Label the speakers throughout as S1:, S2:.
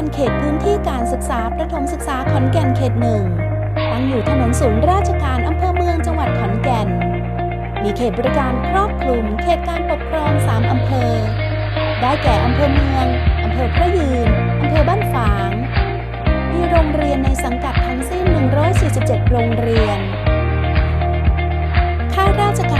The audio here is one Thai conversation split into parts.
S1: ตพื้นที่การศึกษาประถมศึกษาขอนแก่นเขตหนึ่งตั้งอยู่ถนนศูนย์ราชการอำเภอเมืองจังหวัดขอนแก่น มีเขตบริการครอบคลุมเขตการปกครอง 3 อำเภอ ได้แก่อำเภอเมือง อำเภอพระยืน อำเภอบ้านฝาง มีโรงเรียนในสังกัดทั้งสิ้น 147 โรงเรียน ข้าราชการ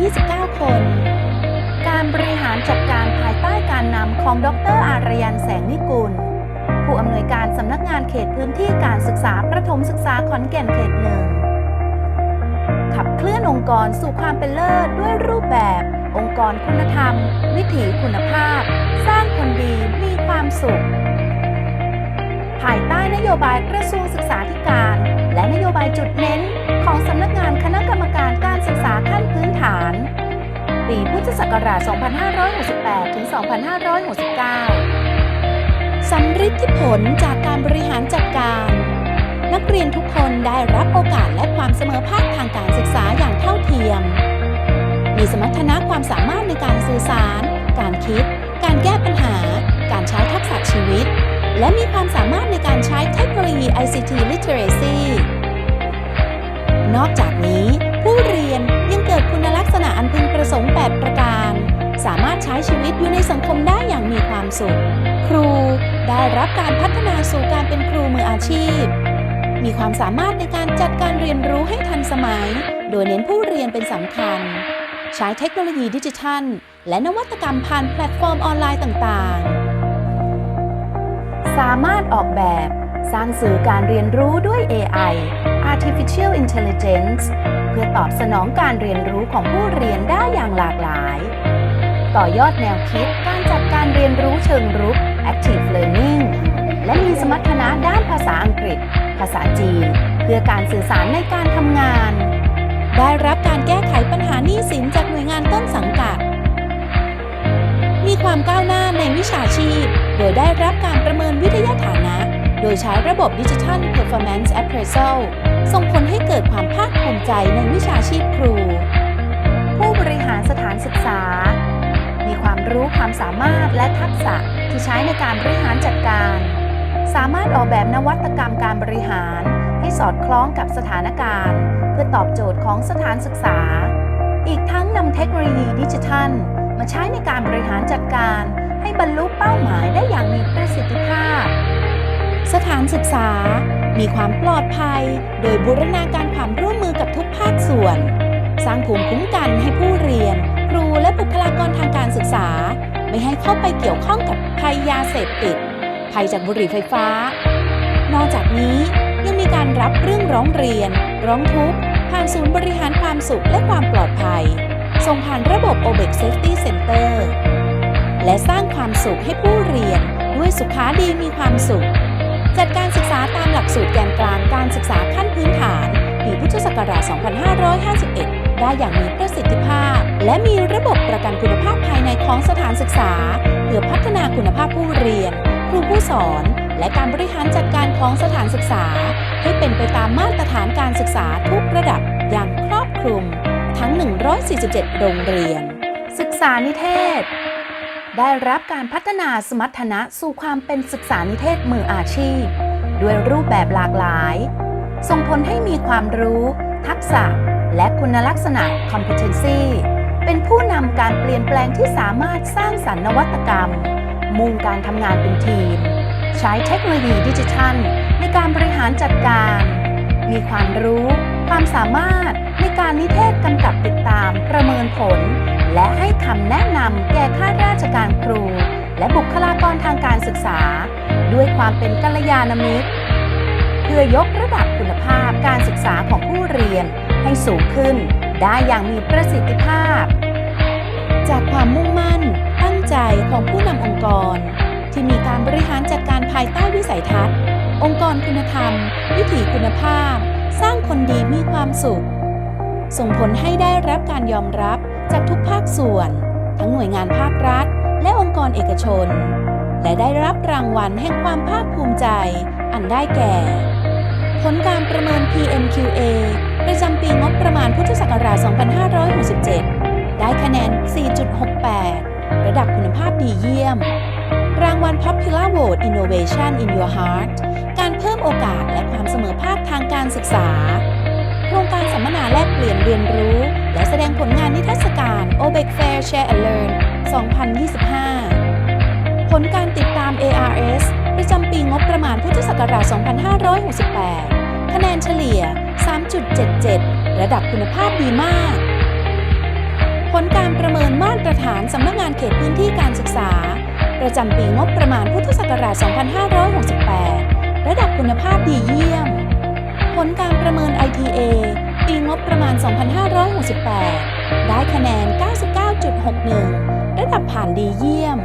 S1: 29 คน การบริหารจัดการภายใต้การนำของดรอารยันแสงนิกุล ผู้อำนวยการสำนักงานเขตพื้นที่การศึกษาประถมศึกษาขอนแก่นเขตหนึ่งขับเคลื่อนองค์กรสู่ความเป็นเลิศด้วยรูปแบบ องค์กรคุณธรรม วิถีคุณภาพ สร้างคนดีมีความสุข ภายใต้นโยบายกระทรวงศึกษาธิการ และนโยบายจุดเน้น ของสำนักงานคณะกรรมการการศึกษาขั้นพื้นฐาน ปีพุทธศักราช 2568 ถึง 2569 สำฤทธิผลจากการบริหารจัดการ นักเรียนทุกคนได้รับโอกาสและความเสมอภาคทางการศึกษาอย่างเท่าเทียม มีสมรรถนะความสามารถในการสื่อสาร การคิด การแก้ปัญ อกจากนี้ ผู้เรียนยังเกิดคุณลักษณะอันพึงประสงค์ 8 ประการ สามารถใช้ชีวิตอยู่ในสังคมได้อย่างมีความสุข ครูได้รับการพัฒนาสู่การเป็นครูมืออาชีพ มีความสามารถในการจัดการเรียนรู้ให้ทันสมัย โดยเน้นผู้เรียนเป็นสำคัญ ใช้เทคโนโลยีดิจิทัล และนวัตกรรมผ่านแพลตฟอร์มออนไลน์ต่างๆ สามารถออกแบบสร้างสื่อการเรียนรู้ด้วย AI Artificial Intelligence เพื่อตอบสนองการเรียนรู้ของผู้เรียนได้อย่างหลากหลาย ต่อยอดแนวคิดการจัดการเรียนรู้เชิงรุก Active Learning และมีสมรรถนะด้านภาษาอังกฤษ ภาษาจีน เพื่อการสื่อสารในการทำงาน ได้รับการแก้ไขปัญหาหนี้สินจากหน่วยงานต้นสังกัด มีความก้าวหน้าในวิชาชีพ โดยได้รับการประเมินวิทยาฐานะ โดยใช้ระบบดิจิทัล Performance Appraisal ส่งผลให้เกิดความภาคภูมิใจในวิชาชีพครู ผู้บริหารสถานศึกษา มีความรู้ความสามารถและทักษะที่ใช้ในการบริหารจัดการ สามารถออกแบบนวัตกรรมการบริหาร ให้สอดคล้องกับสถานการณ์ เพื่อตอบโจทย์ของสถานศึกษา อีกทั้งนำเทคโนโลยีดิจิทัล มาใช้ในการบริหารจัดการ ให้บรรลุเป้าหมายได้อย่างมีประสิทธิภาพ สถานศึกษา มีความปลอดภัย โดยบูรณาการความร่วมมือกับทุกภาคส่วน สร้างภูมิคุ้มกันให้ผู้เรียน ครูและบุคลากรทางการศึกษา ไม่ให้เข้าไปเกี่ยวข้องกับภัยยาเสพติด ภัยจากบุหรี่ไฟฟ้า นอกจากนี้ยังมีการรับเรื่องร้องเรียน ร้องทุกข์ผ่านศูนย์บริหารความสุขและความปลอดภัย ส่งผ่านระบบ OBEX Safety Center และสร้างความสุขให้ผู้เรียนด้วยสุขาดีมีความสุข จัดการศึกษาตามหลักสูตรแกนกลางการศึกษาขั้นพื้นฐาน ปีพุทธศักราช 2551 ได้อย่างมีประสิทธิภาพ และมีระบบประกันคุณภาพภายในของสถานศึกษา เพื่อพัฒนาคุณภาพผู้เรียน ครูผู้สอน และการบริหารจัดการของสถานศึกษา ให้เป็นไปตามมาตรฐานการศึกษาทุกระดับอย่างครอบคลุม ทั้ง 147 โรงเรียน ศึกษานิเทศ ได้รับการพัฒนาสมรรถนะสู่ความเป็นศึกษานิเทศมืออาชีพ ด้วยรูปแบบหลากหลาย ส่งผลให้มีความรู้ ทักษะ และคุณลักษณะ competency เป็นผู้นำการเปลี่ยนแปลงที่สามารถสร้างสรรค์นวัตกรรม มุ่งการทำงานเป็นทีม ใช้เทคโนโลยีดิจิทัล ในการบริหารจัดการ มีความรู้ ความสามารถในการนิเทศกำกับติดตามประเมินผล และให้คำแนะนำแก่ข้าราชการครู และบุคลากรทางการศึกษา ด้วยความเป็นกัลยาณมิตร เพื่อยกระดับคุณภาพการศึกษาของผู้เรียนให้สูงขึ้น ได้อย่างมีประสิทธิภาพ จากความมุ่งมั่น ตั้งใจของผู้นำองค์กร ที่มีการบริหารจัดการภายใต้วิสัยทัศน์ องค์กรคุณธรรม วิถีคุณภาพ สร้างคนดีมีความสุข ส่งผลให้ได้รับการยอมรับ จากทุกภาคส่วน ทั้งหน่วยงานภาครัฐ และองค์กรเอกชน และได้รับรางวัลแห่งความภาคภูมิใจ อันได้แก่ ผลการประเมิน PMQA ประจำปีงบประมาณพุทธศักราช 2567 ได้คะแนน 4.68 ระดับคุณภาพดีเยี่ยม รางวัล Popular Vote Innovation in Your Heart การเพิ่มโอกาสและความเสมอภาคทางการศึกษา โครงการสัมมนาแลกเปลี่ยนเรียนรู้ และแสดงผลงานนิทรรศการ OBEC Fair Share and Learn 2025 ผลการติดตาม ARS ประจำปีงบประมาณพุทธศักราช 2568 คะแนนเฉลี่ย 3.77 ระดับคุณภาพดีมาก ผลการประเมินมาตรฐานสำนักงานเขตพื้นที่การศึกษา ประจำปีงบประมาณพุทธศักราช 2568 ระดับคุณภาพดีเยี่ยม ลการประเมิน ITA ปีงบประมาณ 2568 ได้คะแนน 99.61 ระดับผ่านดีเยี่ยม